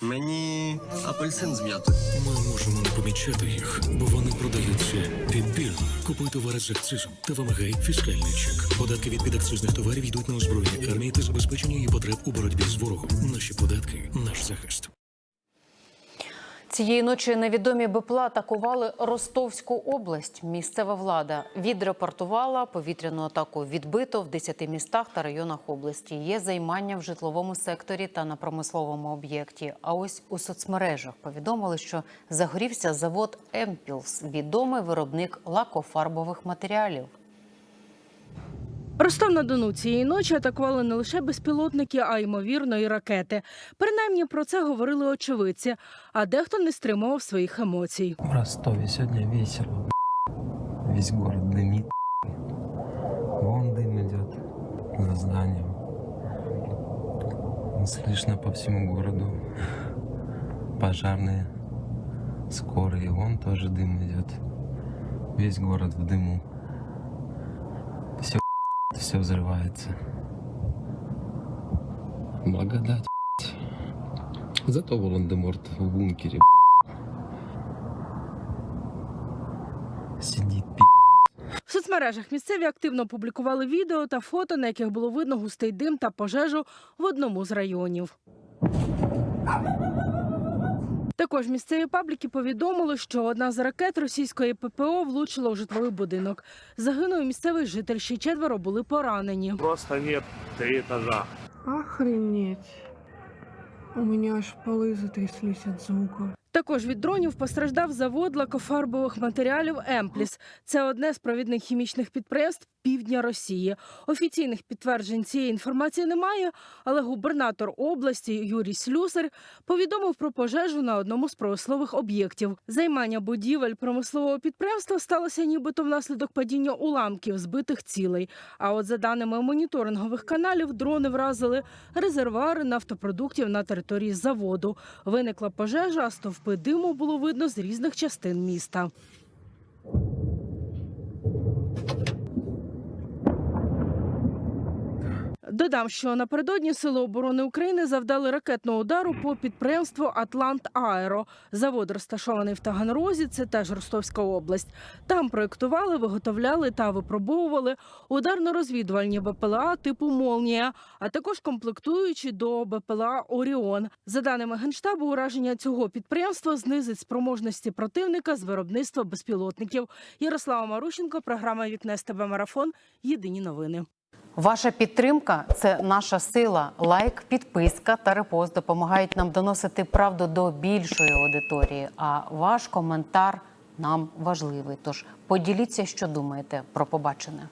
Мені апельсин з м'ятою. Ми можемо не помічати їх, бо вони продаються підбірно. Купуй товари з акцизом та вимагай фіскальний чек. Податки від підакцизних товарів йдуть на озброєння армії та забезпечення її потреб у боротьбі з ворогом. Наші податки наш захист. Цієї ночі невідомі БПЛА атакували Ростовську область. Місцева влада відрепортувала повітряну атаку відбито в 10 містах та районах області. Є займання в житловому секторі та на промисловому об'єкті. А ось у соцмережах повідомили, що загорівся завод Емпілс, відомий виробник лакофарбових матеріалів. Ростов на Дону цієї ночі атакували не лише безпілотники, а ймовірно і ракети. Принаймні про це говорили очевидці, а дехто не стримував своїх емоцій. В Ростове сегодня весело. б***ь. Весь город дымит. б***ь. Вон дым идет за зданием. Слышно по всему городу. Пожарные, скорые. Вон тоже дым идет. Весь город в дыму. Все, взрывается. Благодать. Зато Волан-де-Морт в бункере. Сидит. В соцмережах місцеві активно публікували відео та фото, на яких було видно густий дим та пожежу в одному з районів. Також місцеві пабліки повідомили, що одна з ракет російської ППО влучила у житловий будинок. Загинув місцевий житель, ще четверо були поранені. Просто нет три етажа. Охренеть. У меня аж полы затряслись от звука. Також від дронів постраждав завод лакофарбових матеріалів Емпліс. Це одне з провідних хімічних підприємств півдня Росії. Офіційних підтверджень цієї інформації немає, але губернатор області Юрій Слюсар повідомив про пожежу на одному з промислових об'єктів. Займання будівель промислового підприємства сталося нібито внаслідок падіння уламків збитих цілей. А от за даними моніторингових каналів, дрони вразили резервуари нафтопродуктів на території заводу. Виникла пожежа, а стовпи диму було видно з різних частин міста. Додам, що напередодні Сили оборони України завдали ракетного удару по підприємству Атлант Аеро. Завод розташований в Таганрозі, це теж Ростовська область. Там проєктували, виготовляли та випробовували ударно-розвідувальні БПЛА типу Молнія, а також комплектуючі до БПЛА Оріон. За даними генштабу, ураження цього підприємства знизить спроможності противника з виробництва безпілотників. Ярослава Марущенко, програма Вікне з тебе марафон. Єдині новини. Ваша підтримка це наша сила. Лайк, підписка та репост допомагають нам доносити правду до більшої аудиторії. А ваш коментар нам важливий. Тож поділіться, що думаєте про побачене.